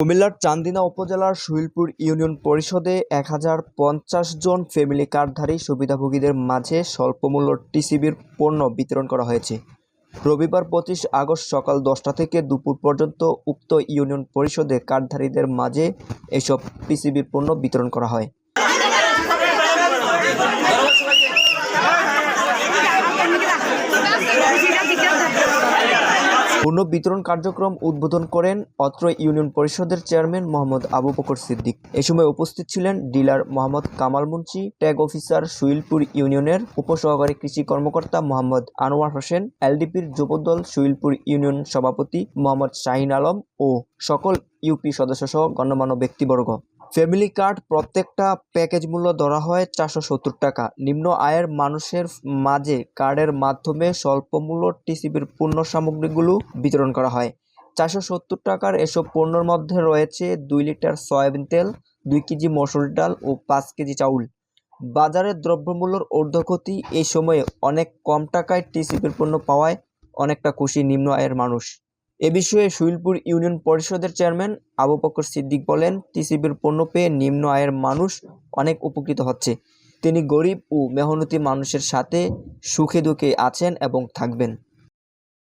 কুমিল্লার চান্দিনা উপজেলার সুহিলপুর ইউনিয়ন পরিষদে এক হাজার পঞ্চাশ জন ফ্যামিলি কার্ডধারী সুবিধাভোগীদের মাঝে স্বল্পমূল্য টিসিবির পণ্য বিতরণ করা হয়েছে। রবিবার পঁচিশ আগস্ট সকাল দশটা থেকে দুপুর পর্যন্ত উক্ত ইউনিয়ন পরিষদে কার্ডধারীদের মাঝে এসব টিসিবির পণ্য বিতরণ করা হয়। পণ্য বিতরণ কার্যক্রম উদ্বোধন করেন অত্র ইউনিয়ন পরিষদের চেয়ারম্যান মোহাম্মদ আবু বকর সিদ্দিক। এ সময় উপস্থিত ছিলেন dealer Mohammad Kamal Munshi, tag officer Suilpur ইউনিয়নের উপসহকারী কৃষি কর্মকর্তা মোহাম্মদ আনোয়ার হোসেন, এলডিপির যুবদল সুইলপুর ইউনিয়ন সভাপতি মোহাম্মদ শাহিন আলম ও সকল ইউপি সদস্যসহ গণ্যমান্য ব্যক্তিবর্গ। ফ্যামিলি কার্ড প্রত্যেকটা প্যাকেজ মূল্য ধরা হয় চারশো সত্তর টাকা। নিম্ন আয়ের মানুষের মাঝে কার্ডের মাধ্যমে স্বল্প মূল্য টিসিবির পণ্য সামগ্রীগুলো বিতরণ করা হয়। চারশো সত্তর টাকার এসব পণ্যের মধ্যে রয়েছে দুই লিটার সয়াবিন তেল, দুই কেজি মসুর ডাল ও পাঁচ কেজি চাউল। বাজারের দ্রব্যমূল্যর ঊর্ধ্বগতি এই সময়ে অনেক কম টাকায় টিসিবির পণ্য পাওয়ায় অনেকটা খুশি নিম্ন আয়ের মানুষ। এ বিষয়ে শুইলপুর ইউনিয়ন পরিষদের চেয়ারম্যান আবু বকর সিদ্দিক বলেন, টিসিবির পণ্য পেয়ে নিম্ন আয়ের মানুষ অনেক উপকৃত হচ্ছে। তিনি গরিব ও মেহনতি মানুষের সাথে সুখে দুঃখে আছেন এবং থাকবেন।